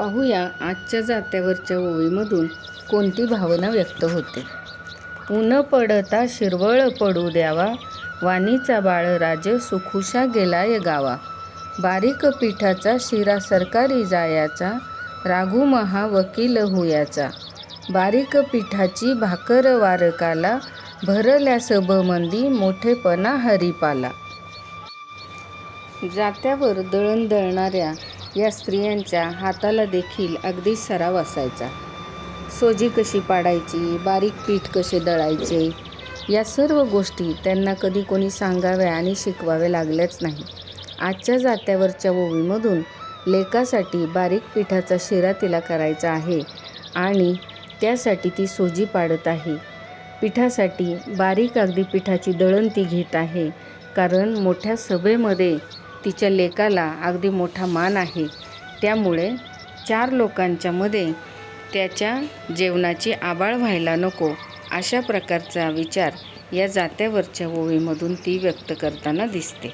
पाहूया आजच्या जात्यावरच्या ओळीमधून कोणती भावना व्यक्त होते. ऊन पडता शिरवळ पडू द्यावा वाणीचा बाळ राज सुखुशा गेलाय गावा. बारीक पिठाचा शिरा सरकारी जायाचा राघू महा वकील हुयाचा. बारीक पिठाची भाकर वारकाला भरल्या सबमंदी मोठेपणा हरिपाला. जात्यावर दळण दळणाऱ्या या स्त्रियांच्या हाताला देखील अगदी सराव असायचा. सोजी कशी पाडायची बारीक पीठ कसे दळायचे या सर्व गोष्टी त्यांना कधी कोणी सांगाव्या आणि शिकवाव्या लागल्याच नाही. आजच्या जात्यावरच्या ओवीमधून लेकासाठी बारीक पिठाचा शिरा तिला करायचा आहे आणि त्यासाठी ती सोजी पाडत आहे. पिठासाठी बारीक अगदी पिठाची दळण ती घेत आहे कारण मोठ्या सभेमध्ये तिच्या लेकाला अगदी मोठा मान आहे. त्यामुळे चार लोकांच्यामध्ये त्याच्या जेवणाची आबाळ व्हायला नको अशा प्रकारचा विचार या जात्यावरच्या ओवीमधून ती व्यक्त करताना दिसते.